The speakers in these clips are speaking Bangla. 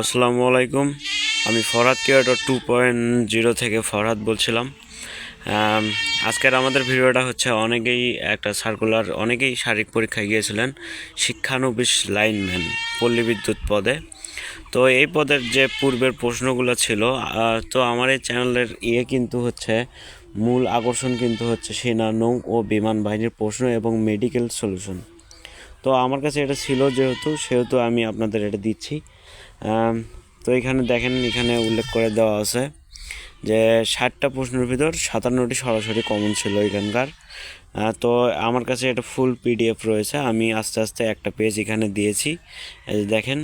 আসসালামু আলাইকুম। আমি Farhad creator two point zero থেকে ফরহাদ বলছিলাম। আজকের আমাদের ভিডিওটা হচ্ছে অনেকেই একটা সার্কুলার অনেকেই শারীরিক পরীক্ষায় গিয়েছিলেন, শিক্ষানবিশ লাইনম্যান পল্লী বিদ্যুৎ পদে। তো এই পদের যে পূর্বের প্রশ্নগুলো ছিল তো আমার এই চ্যানেলের ইয়ে কিন্তু হচ্ছে, মূল আকর্ষণ কিন্তু হচ্ছে সেনা নৌ ও বিমান বাহিনীর প্রশ্ন এবং মেডিকেল সলিউশন তো আমার কাছে এটা ছিল যেহেতু, সেহেতু আমি আপনাদের এটা দিচ্ছি। তো এখানে দেখেন, এখানে উল্লেখ করে দেওয়া আছে যে ষাটটা প্রশ্নের ভিতর সাতান্নটি সরাসরি কমন ছিল এখানকার। তো আমার কাছে এটা ফুল পিডিএফ রয়েছে। আমি আস্তে আস্তে একটা পেজ এখানে দিয়েছি। দেখেন,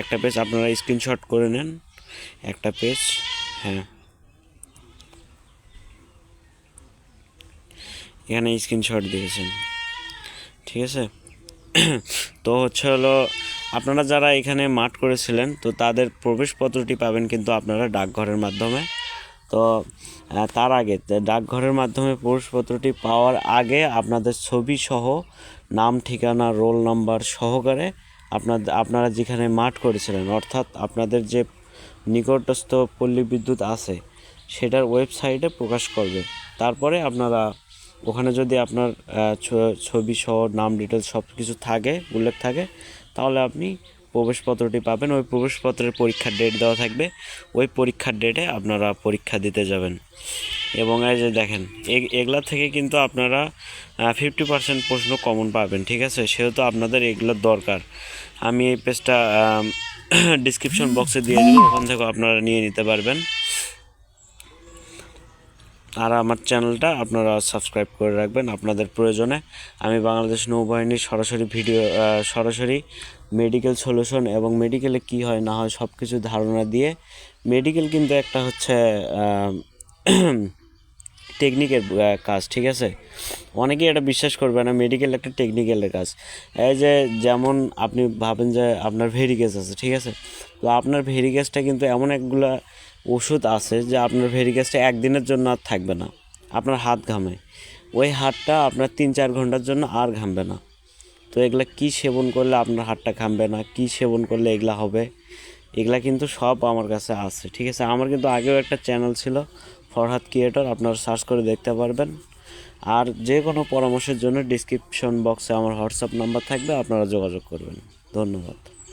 একটা পেজ আপনারা স্ক্রিনশট করে নেন। একটা পেজ হ্যাঁ। এখানে স্ক্রিনশট দিয়েছেন। ঠিক আছে? তো হচ্ছে হলো, আপনারা যারা এখানে মাঠ করেছিলেন, তো তাদের প্রবেশপত্রটি পাবেন কিন্তু আপনারা ডাকঘরের মাধ্যমে। তো তার আগে ডাকঘরের মাধ্যমে প্রবেশপত্রটি পাওয়ার আগে আপনাদের ছবি সহ নাম, ঠিকানা, রোল নাম্বার সহকারে আপনাদের আপনারা যেখানে মাঠ করেছিলেন, অর্থাৎ আপনাদের যে নিকটস্থ পল্লী বিদ্যুৎ আছে, সেটার ওয়েবসাইটে প্রকাশ করবে তারপরে আপনারা ওখানে যদি আপনার ছবি সহ, নাম ডিটেলস সব কিছু থাকে, উল্লেখ থাকে, তাহলে আপনি প্রবেশপত্রটি পাবেন। ওই প্রবেশপত্রের পরীক্ষার ডেট দেওয়া থাকবে। ওই পরীক্ষার ডেটে আপনারা পরীক্ষা দিতে যাবেন। এবং এই যে দেখেন এগুলা থেকে কিন্তু আপনারা ফিফটি পার্সেন্ট প্রশ্ন কমন পাবেন, ঠিক আছে? সেহেতু আপনাদের এগুলোর দরকার। আমি এই পেজটা ডিসক্রিপশন বক্সে দিয়ে দেবো। ওখান থেকে আপনারা নিয়ে নিতে পারবেন। আর আমার চ্যানেলটা আপনারা সাবস্ক্রাইব করে রাখবেন আপনাদের প্রয়োজনে। আমি বাংলাদেশ নৌবাহিনীর সরাসরি ভিডিও সরাসরি মেডিকেল সলিউশন এবং মেডিকেলে কি হয়, না হয় সব কিছু ধারণা দিয়ে। মেডিকেল কিন্তু একটা হচ্ছে টেকনিকের কাজ, ঠিক আছে? অনেকেই এটা বিশ্বাস করবে না মেডিকেল একটা টেকনিক্যালের কাজ। এই যে যেমন আপনি ভাবেন যে আপনার ভেরিকেস আছে, ঠিক আছে? তো আপনার ভেরিকেসটা কিন্তু এমন একগুলা ওষুধ আছে যে আপনার ভেরিকেসটা একদিনের জন্য আর থাকবে না, আপনার হাত ঘামে। ওই হাতটা আপনার তিন চার ঘণ্টার জন্য আর ঘামবে না। তো এগুলা কি সেবন করলে আপনার হাতটা ঘামবে না, কি সেবন করলে এগুলা হবে, এগুলা কিন্তু সব আমার কাছে আছে, ঠিক আছে? আমার কিন্তু আগেও একটা চ্যানেল ছিল, ফরহাদ ক্রিয়েটর, আপনারা সার্চ করে দেখতে পারবেন। আর যে কোনো পরামর্শের জন্য ডিসক্রিপশন বক্সে আমার হোয়াটসঅ্যাপ নাম্বার থাকবে, আপনারা যোগাযোগ করবেন। ধন্যবাদ।